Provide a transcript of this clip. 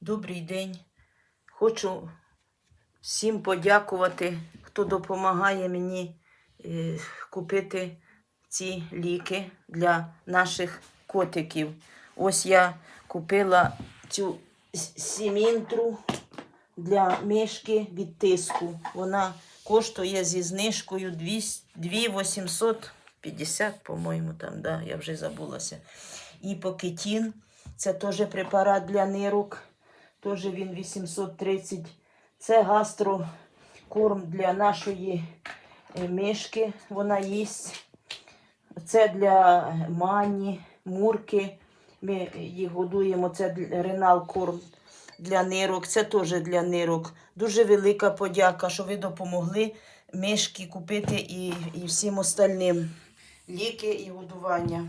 Добрий день. Хочу всім подякувати, хто допомагає мені е, купити ці ліки для наших котиків. Ось я купила цю сімінтру для мишки від тиску. Вона коштує зі знижкою 2850, по-моєму, там, да, я вже забулася. І покетін, це теж препарат для нирок, теж він 830. Це гастрокорм для нашої е, мишки, вона їсть. Це для мані, мурки. Ми їх годуємо. Це ренал корм для нирок. Це теж для нирок. Дуже велика подяка, що ви допомогли мишки купити і, і всім остальним ліки і годування.